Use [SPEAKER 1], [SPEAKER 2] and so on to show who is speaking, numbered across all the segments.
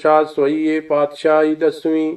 [SPEAKER 1] ਸ਼ਾਹ ਸੋਈਏ ਪਾਤਸ਼ਾਹੀ ਦਸਵੀਂ।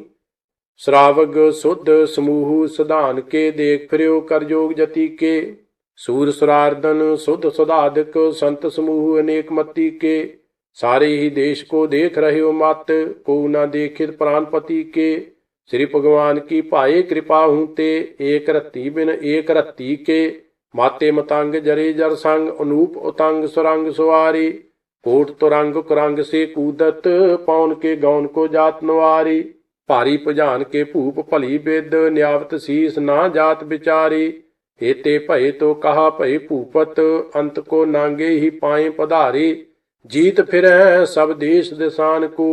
[SPEAKER 1] ਸ਼ਰਾਵਗ ਸੁਧ ਸਮੂਹ ਸਧਾਨ ਕੇ ਦੇਖ ਫਿਰਿਓ ਕਰ ਜਤੀ ਕੇ। ਸੂਰ ਸੁਰਾਰਦਨ ਸੁਧ ਸੁਧਾਦਿਕ ਸੰਤ ਸਮੂਹ ਅਨੇਕ ਮਤੀ ਕੇ। ਸਾਰੇ ਹੀ ਦੇਸ਼ ਕੋ ਦੇਖ ਰਹੇ ਹੋ ਮਤ, ਕੋ ਨਾ ਦੇਖਿਤ ਪ੍ਰਾਨਪਤੀ ਕੇ। ਸ੍ਰੀ ਭਗਵਾਨ ਕੀ ਭਾਏ ਕਿਰਪਾ ਹੂੰ ਤੇ, ਏਕ ਰਤੀ ਬਿਨ ਏਕ ਰਤੀ ਕੇ। ਮਾਤੇ ਮਤੰਗ ਜਰੇ ਜਰ ਸੰਗ, ਅਨੂਪ ਉਤੰਗ ਸੁਰੰਗ ਸੁਵਾਰੀ ਕੋਟ ਤੁਰੰਗ ਕੁਰੰਗ ਸੇ ਕੂਦਤ ਪੌਣ ਕੇ ਗੌਨ ਕੋ ਜਾਤ ਨਵਾਰੀ। ਭਾਰੀ ਭੁਜਾਨ ਕੇ ਭੂਪ ਭਲੀ ਬੇਦ, ਨਿਆਵਤ ਸੀਸ ਨਾ ਜਾਤ ਵਿਚਾਰੀ। ਏਤੇ ਭਏ ਤੋ ਕਹਾ ਭਏ ਭੂਪਤ, ਅੰਤ ਕੋ ਨਾਂਗੇ ਹੀ ਪਾਏ ਪਧਾਰੀ। ਜੀਤ ਫਿਰੈ ਸਭ ਦੇਸ਼ ਦਸਾਨ ਕੋ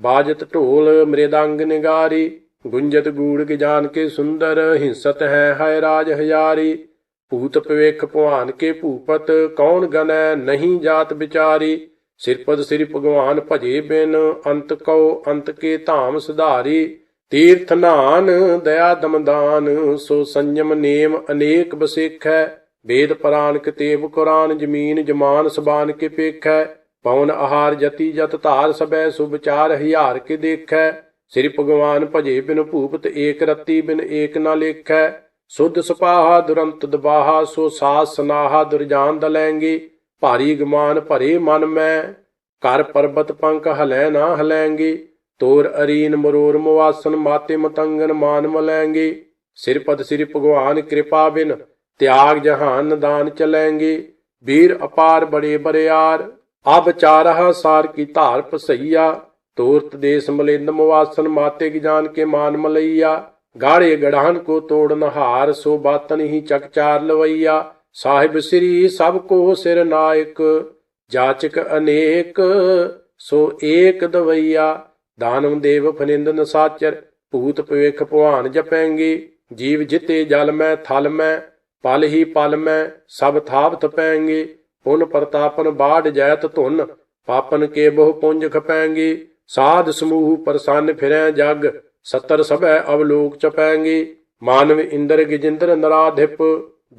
[SPEAKER 1] ਬਾਜਤ ਢੋਲ ਮ੍ਰਿਦੰਗ ਨਿਗਾਰੀ। ਗੁੰਜਤ ਗੂੜ ਕੇ ਜਾਨ ਕੇ ਸੁੰਦਰ, ਹਿੰਸਤ ਹੈ ਹੈ ਰਾਜ ਹਜ਼ਾਰੀ। ਭੂਤ ਪਵੇਖ ਭਵਾਨ ਕੇ ਭੂਪਤ, ਕੌਣ ਗਨੈ ਨਹੀਂ ਜਾਤ ਵਿਚਾਰੀ। ਸਿਰਪਦ ਸ੍ਰੀ ਭਗਵਾਨ ਭਜੇ ਬਿਨ ਅੰਤ ਕਉ, ਅੰਤ ਕੇ ਧਾਮ ਸੁਧਾਰੀ। ਤੀਰਥ ਨਾਨ, ਦਇਆ ਦਮਦਾਨ, ਸੋ ਸੰਜਮ ਨੇਮ ਅਨੇਕ ਬਸੇਖੈ। ਵੇਦ ਪੁਰਾਨ ਕਿਤੇਬ ਕੁਰਾਨ ਜਮੀਨ ਜਮਾਨ ਸਬਾਨ ਕੇ ਪੇਖੈ। ਪਵਨ ਆਹਾਰ ਜਤੀ ਜਤ ਧਾਰ ਸਬੈ ਸੁਭਚਾਰ ਹਿਆਰ ਕੇ ਦੇਖੈ। ਸ੍ਰੀ ਭਗਵਾਨ ਭਜੇ ਬਿਨ ਭੂਪਤ ਏਕ ਰਤੀ ਬਿਨ ਏਕ ਨਾ ਲੇਖੈ। ਸੁਧ ਸਪਾਹਾ ਦੁਰੰਤ ਦਬਾਹਾ, ਸੋ ਸਾਸ ਸਨਾਹਾ ਦੁਰਜਾਨ ਦਲੈਂਗੇ। ਭਾਰੀ ਗਮਾਨ ਭਰੇ ਮਨ ਮੈਂ। ਕਰ ਪਰਬਤ ਪੰਕ ਹਲੈ ਨਾ ਹਲੈਂਗੇ। ਤੋਰ ਅਰੀਨ ਮਰੋਰ ਮਵਾਸਨ ਮਾਤੇ ਮਤੰਗਨ ਮਾਨ ਮਲੈਂਗੇ। ਸਿਰਪਦ ਸ੍ਰੀ ਭਗਵਾਨ ਕਿਰਪਾ ਬਿਨ ਤਿਆਗ ਜਹਾਨ ਦਾਨ ਚਲੈਂਗੇ। ਵੀਰ ਅਪਾਰ ਬੜੇ ਬਰਿਆਰ। ਅਬ ਚਾਰਹਾ ਸਾਰ ਕੀ ਧਾਰ ਪਸਈਆ। ਤੋਰਤ ਦੇਸ ਮਲਿੰਦ ਮਵਾਸਨ ਮਾਤੇ ਕੀ ਜਾਨ ਕੇ ਮਾਨ ਮਲਈਆ। ਗਾੜੇ ਗੜਾਨ ਕੋ ਤੋੜਨ ਹਾਰ ਸੋ ਬਾਤਨ ਹੀ ਚਕਚਾਰ ਲਵਈਆ। ਸਾਹਿਬ ਸ੍ਰੀ ਸਭ ਕੋ ਸਿਰ ਨਾਇਕ, ਜਾਚਕ ਅਨੇਕ, ਸੋ ਏਕ ਦਵਈਆ, ਦਾਨਵ ਦੇਵ ਫਨਿੰਦਨ ਸਾਚਰ, ਭੂਤ ਪਵੇਖ ਭਵਾਨ ਜਪੈਂਗੇ, ਜੀਵ ਜਿਤੇ ਜਲ ਮੈਂ, ਥਲ ਮੈਂ, ਪਲ ਹੀ ਪਲ ਮੈਂ, ਸਭ ਥਾਪ ਤਪੈਂਗੇ ਪੁਨ ਪ੍ਰਤਾਪਨ ਬਾੜ ਜੈਤ ਧੁਨ, ਪਾਪਨ ਕੇ ਬਹੁ ਪੁੰਜ ਖਪੈਂਗੇ, ਸਾਧ ਸਮੂਹ ਪ੍ਰਸੰਨ ਫਿਰੈ ਜਗ, ਸਤਰ ਸਭੈ ਅਵਲੋਕ ਚਪੈਂਗੇ, ਮਾਨਵ ਇੰਦਰ ਗਿਜਿੰਦਰ ਨਰਾਧਿਪ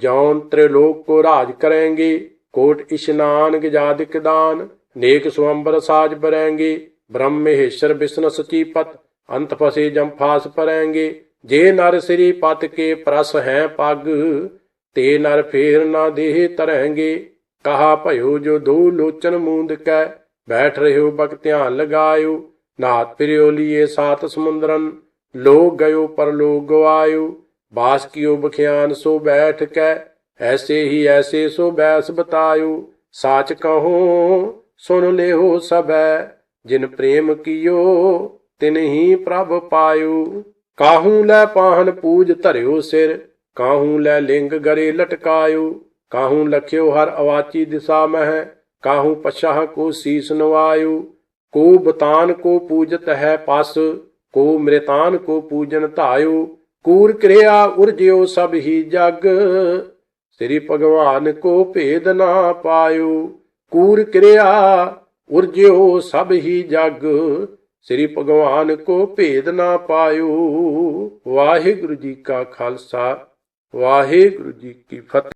[SPEAKER 1] ਜੌਨ ਤ੍ਰਿਲੋਕ ਕੋ ਰਾਜ ਕਰੇਂਗੇ, ਕੋਟ ਇਸ਼ਨਾਨ ਗਜਾਦਿਕ ਦਾਨ, ਨੇਕ ਸੁਅੰਬਰ ਸਾਜ ਬਰੈਂਗੇ ਬ੍ਰਹਮ ਮਹੇਸ਼ਰ ਵਿਸ਼ਨ ਸਚੀਪਤ ਅੰਤ ਫਸੇ ਜੰਫਾਸ ਪਰੈਂਗੇ ਜੇ ਨਰ ਸ੍ਰੀ ਪਤ ਕੇ ਪ੍ਰਸ ਹੈ ਪੱਗ, ਤੇ ਨਰ ਫੇਰ ਨਾ ਦੇਹ ਤਰੈਂਗੇ। ਕਹਾ ਭਇਓ ਜੋ ਦੋ ਲੋਚਨ ਮੂੰਦ ਕੈ, ਬੈਠ ਰਹਿਓ ਬਕ ਧਿਆਨ ਲਗਾਇਓ, ਨਾਥ ਫਿਰਿਓ ਲੀਏ ਸਾਤ ਸਮੁੰਦਰਨ, ਲੋਕ ਗਇਓ ਪਰ ਲੋਕ ਗਵਾਇਓ। ਬਾਸ ਕੀਓ ਬਖਿਆਨ ਸੋ ਬੈਠ ਕੈ, ਐਸੇ ਹੀ ਐਸੇ ਸੋ ਬੈਸ ਬਤਾਇਓ। ਸਾਚ ਕਹੋ ਸੁਨ ਲਿਓ ਸਬੈ ਜਿਨ ਪ੍ਰੇਮ ਕੀਓ, ਤਿਨ ਹੀ ਪ੍ਰਭ ਪਾਇਓ। ਕਾਹੂ ਲੈ ਪਾਹਨ ਪੂਜ ਧਰਿਓ ਸਿਰ, ਕਾਹੂ ਲੈ ਲਿੰਗ ਗਰੇ ਲਟਕਾਇਓ। ਕਾਹੂ ਲਖਿਓ ਹਰ ਅਵਾਚੀ ਦਿਸਾ ਮਹਿ, ਕਾਹੂ ਪਛਾਹ ਕੋ ਸੀਸ ਨਵਾਇਓ। ਕੋ ਬਤਾਨ ਕੋ ਪੂਜਤ ਹੈ ਪਸ, ਕੋ ਮ੍ਰਿਤਾਨ ਕੋ ਪੂਜਨ ਧਾਇਓ। ਕੂਰ ਕਿਰਿਆ ਉਰਜਿਓ ਸਭ ਹੀ ਜਗ। ਸ੍ਰੀ ਭਗਵਾਨ ਕੋ ਭੇਦ ਨਾ ਪਾਇਓ। ਕੂਰ ਕਿਰਿਆ ਉਰਜਿਓ ਸਭ ਹੀ ਜਗ। ਸ੍ਰੀ ਭਗਵਾਨ ਕੋ ਭੇਦ ਨਾ ਪਾਇਓ। ਵਾਹਿਗੁਰੂ ਜੀ ਕਾ ਖਾਲਸਾ, ਵਾਹਿਗੁਰੂ ਜੀ ਕੀ ਫਤਿਹ।